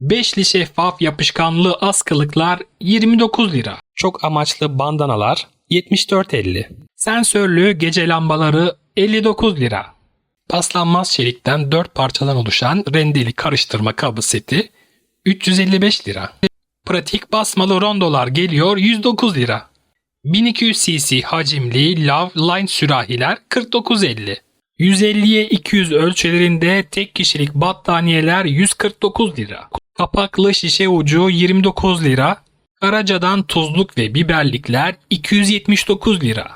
Beşli şeffaf yapışkanlı askılıklar 29 lira. Çok amaçlı bandanalar 74.50. Sensörlü gece lambaları 59 lira. Paslanmaz çelikten 4 parçadan oluşan rendeli karıştırma kabı seti 355 lira. Pratik basmalı rondolar geliyor 109 lira. 1200 cc hacimli Love Line sürahiler 49.50. 150'ye 200 ölçülerinde tek kişilik battaniyeler 149 lira. Kapaklı şişe ucu 29 lira. Karaca'dan tuzluk ve biberlikler 279 lira.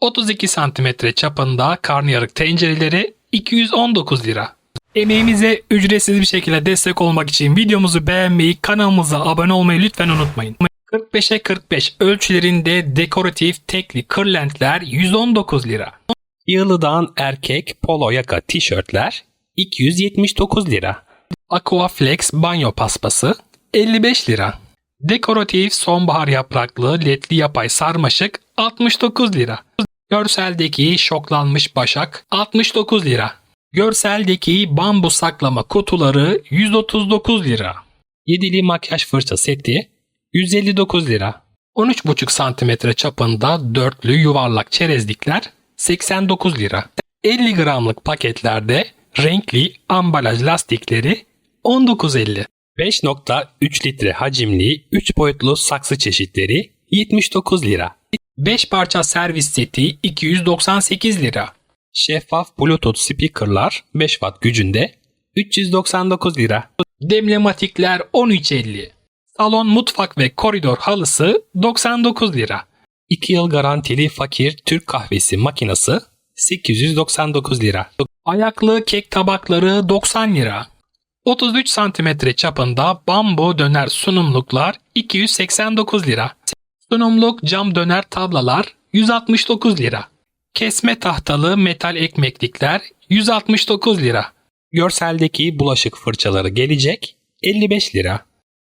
32 santimetre çapında karnıyarık tencereleri 219 lira. Emeğimize ücretsiz bir şekilde destek olmak için videomuzu beğenmeyi, kanalımıza abone olmayı lütfen unutmayın. 45'e 45 ölçülerinde dekoratif tekli kırlentler 119 lira. Yığılıdan erkek polo yaka tişörtler 279 lira. Aquaflex banyo paspası 55 lira. Dekoratif sonbahar yapraklı ledli yapay sarmaşık 69 lira. Görseldeki şoklanmış başak 69 lira. Görseldeki bambu saklama kutuları 139 lira. Yedili makyaj fırça seti 159 lira. 13,5 cm çapında dörtlü yuvarlak çerezlikler 89 lira. 50 gramlık paketlerde renkli ambalaj lastikleri 19.50. 5.3 litre hacimli 3 boyutlu saksı çeşitleri 79 lira. 5 parça servis seti 298 lira. Şeffaf Bluetooth speakerlar 5 watt gücünde 399 lira. Demlematikler 13.50. Salon mutfak ve koridor halısı 99 lira. 2 yıl garantili fakir Türk kahvesi makinesi 899 lira. Ayaklı kek tabakları 90 lira. 33 santimetre çapında bambu döner sunumluklar 289 lira. Sunumluk cam döner tablalar 169 lira. Kesme tahtalı metal ekmeklikler 169 lira. Görseldeki bulaşık fırçaları gelecek 55 lira.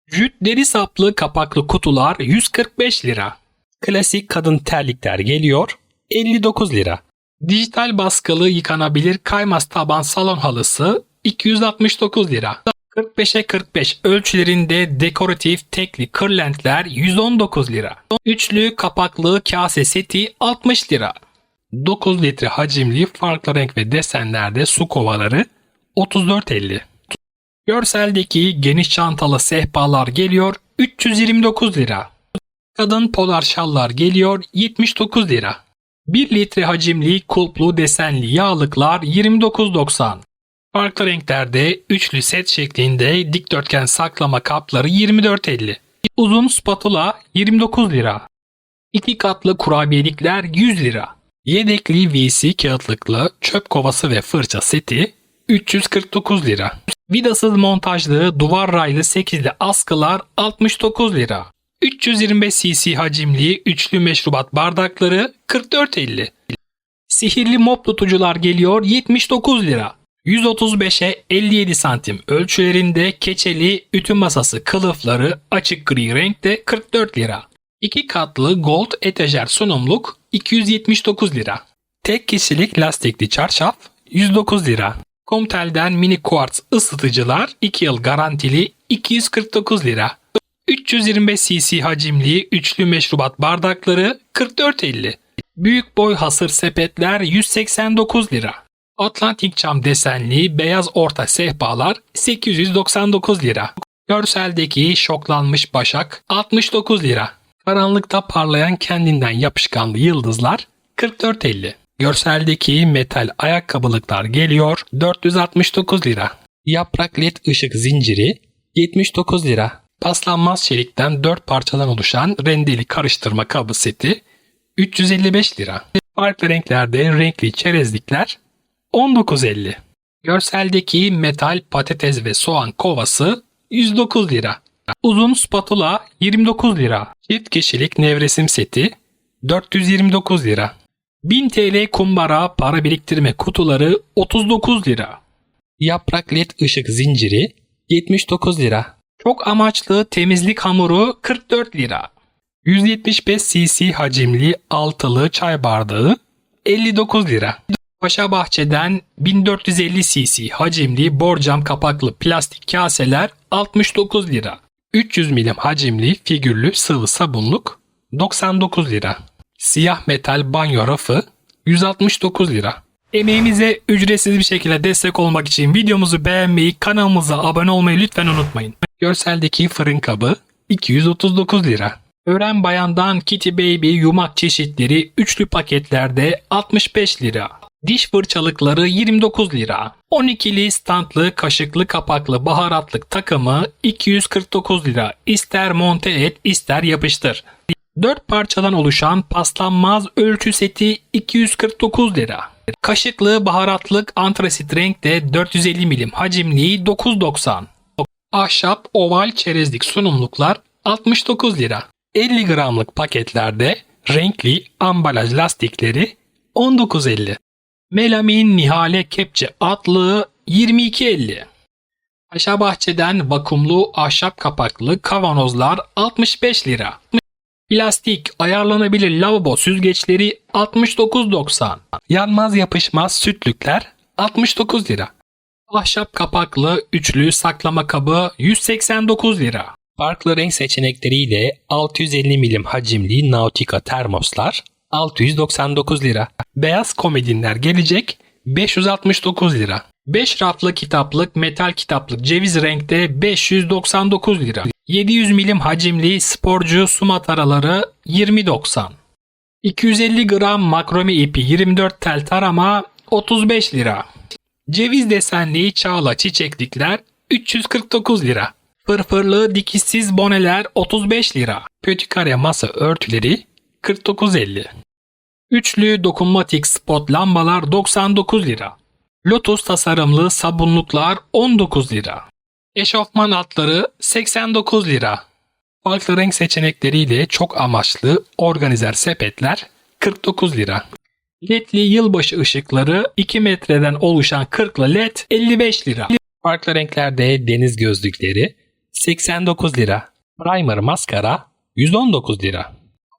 Jüt deri saplı kapaklı kutular 145 lira. Klasik kadın terlikler geliyor 59 lira. Dijital baskılı yıkanabilir kaymaz taban salon halısı 269 lira. 45'e 45 ölçülerinde dekoratif tekli kırlentler 119 lira. Üçlü kapaklı kase seti 60 lira. 9 litre hacimli farklı renk ve desenlerde su kovaları 34.50. Görseldeki geniş çantalı sehpalar geliyor 329 lira. Kadın polar şallar geliyor 79 lira. 1 litre hacimli kulplu desenli yağlıklar 29.90. Farklı renklerde üçlü set şeklinde dikdörtgen saklama kapları 24.50. Uzun spatula 29 lira. İki katlı kurabiyelikler 100 lira. Yedekli VC kağıtlıklı çöp kovası ve fırça seti 349 lira. Vidasız montajlı duvar raylı 8'li askılar 69 lira. 325 cc hacimli üçlü meşrubat bardakları 44.50. Sihirli mop tutucular geliyor 79 lira. 135'e 57 santim ölçülerinde keçeli ütü masası kılıfları açık gri renkte 44 lira. 2 katlı gold etajer sunumluk 279 lira. Tek kişilik lastikli çarşaf 109 lira. Comtel'den mini quartz ısıtıcılar 2 yıl garantili 249 lira. 325 cc hacimli üçlü meşrubat bardakları 44.50. Büyük boy hasır sepetler 189 lira. Atlantik cam desenli beyaz orta sehpalar 899 lira. Görseldeki şoklanmış başak 69 lira. Karanlıkta parlayan kendinden yapışkanlı yıldızlar 44.50. Görseldeki metal ayakkabılıklar geliyor 469 lira. Yaprak led ışık zinciri 79 lira. Paslanmaz çelikten 4 parçadan oluşan rendeli karıştırma kabı seti 355 lira. Farklı renklerde renkli çerezlikler 19.50. Görseldeki metal patates ve soğan kovası 109 lira. Uzun spatula 29 lira. Çift kişilik nevresim seti 429 lira. 1000 TL kumbara para biriktirme kutuları 39 lira. Yaprak led ışık zinciri 79 lira. Çok amaçlı temizlik hamuru 44 lira. 175 cc hacimli altılı çay bardağı 59 lira. Paşa Bahçe'den 1450 cc hacimli borcam kapaklı plastik kaseler 69 lira. 300 milim hacimli figürlü sıvı sabunluk 99 lira. Siyah metal banyo rafı 169 lira. Emeğimize ücretsiz bir şekilde destek olmak için videomuzu beğenmeyi, kanalımıza abone olmayı lütfen unutmayın. Görseldeki fırın kabı 239 lira. Ören Bayan'dan Kitty Baby yumak çeşitleri üçlü paketlerde 65 lira. Diş fırçalıkları 29 lira. 12'li standlı kaşıklı kapaklı baharatlık takımı 249 lira. İster monte et ister yapıştır. 4 parçadan oluşan paslanmaz ölçü seti 249 lira. Kaşıklı baharatlık antrasit renkte 450 milim hacimli 9.90. Ahşap oval çerezlik sunumluklar 69 lira. 50 gramlık paketlerde renkli ambalaj lastikleri 19.50. Melamin Nihale Kepçe atlığı 22.50. Paşa Bahçe'den vakumlu ahşap kapaklı kavanozlar 65 lira. Plastik ayarlanabilir lavabo süzgeçleri 69.90. Yanmaz yapışmaz sütlükler 69 lira. Ahşap kapaklı üçlü saklama kabı 189 lira. Farklı renk seçenekleriyle 650 milim hacimli Nautica termoslar 699 lira. Beyaz komodinler gelecek 569 lira. 5 raflı kitaplık metal kitaplık ceviz renkte 599 lira. 700 milim hacimli sporcu su mataraları 20.90. 250 gram makrome ipi 24 tel tarama 35 lira. Ceviz desenli çağla çiçeklikler 349 lira. Fırfırlı dikişsiz boneler 35 lira. Pötikare masa örtüleri 49.50. Üçlü dokunmatik spot lambalar 99 lira. Lotus tasarımlı sabunluklar 19 lira. Eşofman atları 89 lira. Farklı renk seçenekleriyle çok amaçlı organizer sepetler 49 lira. LED'li yılbaşı ışıkları 2 metreden oluşan 40'lı LED 55 lira. Farklı renklerde deniz gözlükleri 89 lira. Primer maskara 119 lira.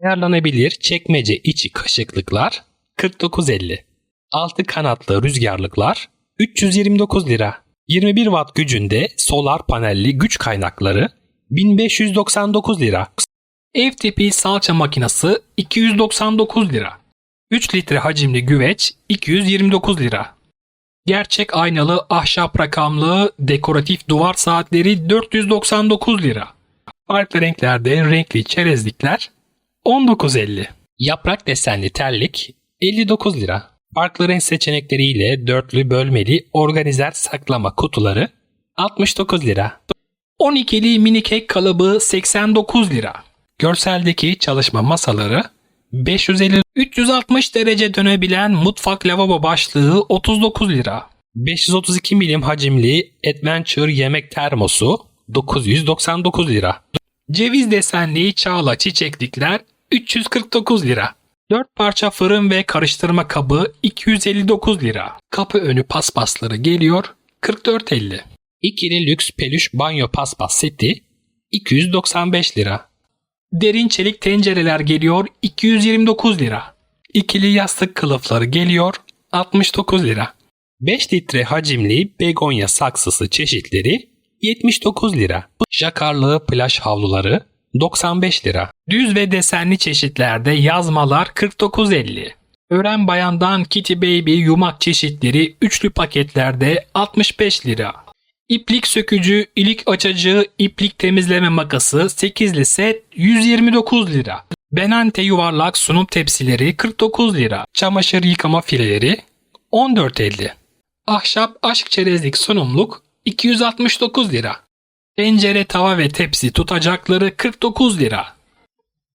Ayarlanabilir çekmece içi kaşıklıklar 49.50. Altı kanatlı rüzgarlıklar 329 lira. 21 watt gücünde solar panelli güç kaynakları 1599 lira. Ev tipi salça makinesi 299 lira. 3 litre hacimli güveç 229 lira. Gerçek aynalı ahşap rakamlı dekoratif duvar saatleri 499 lira. Farklı renklerde renkli çerezlikler 19.50. Yaprak desenli terlik 59 lira. Farklı renk seçenekleriyle dörtlü bölmeli organizer saklama kutuları 69 lira. 12'li mini kek kalıbı 89 lira. Görseldeki çalışma masaları 550 360 derece dönebilen mutfak lavabo başlığı 39 lira. 532 milim hacimli Adventure yemek termosu 999 lira. Ceviz desenli çağla çiçeklikler 349 lira. 4 parça fırın ve karıştırma kabı 259 lira. Kapı önü paspasları geliyor 44.50. İkili lüks peluş banyo paspas seti 295 lira. Derin çelik tencereler geliyor 229 lira. İkili yastık kılıfları geliyor 69 lira. 5 litre hacimli begonya saksısı çeşitleri 79 lira. Jakarlı plaj havluları 95 lira. Düz ve desenli çeşitlerde yazmalar 49.50. Ören bayandan Kitty Baby yumak çeşitleri üçlü paketlerde 65 lira. İplik sökücü, ilik açıcı, iplik temizleme makası 8'li set 129 lira. Benante yuvarlak sunum tepsileri 49 lira. Çamaşır yıkama fileleri 14.50. Ahşap aşk çerezlik sunumluk 269 lira. Tencere, tava ve tepsi tutacakları 49 lira.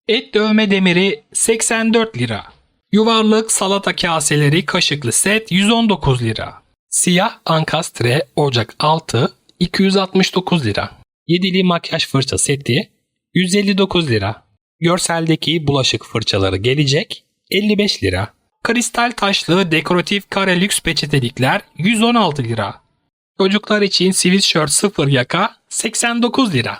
Et dövme demiri 84 lira. Yuvarlık salata kaseleri kaşıklı set 119 lira. Siyah ankastre ocak altı 269 lira. Yedili makyaj fırça seti 159 lira. Görseldeki bulaşık fırçaları gelecek 55 lira. Kristal taşlı dekoratif kare lüks peçetelikler 116 lira. Çocuklar için sweatshirt sıfır yaka 89 lira.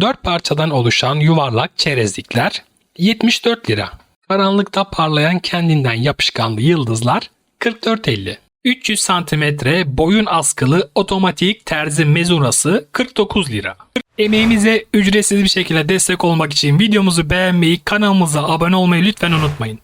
4 parçadan oluşan yuvarlak çerezlikler 74 lira. Karanlıkta parlayan kendinden yapışkanlı yıldızlar 44.50. 300 santimetre boyun askılı otomatik terzi mezurası 49 lira. Emeğimize ücretsiz bir şekilde destek olmak için videomuzu beğenmeyi, kanalımıza abone olmayı lütfen unutmayın.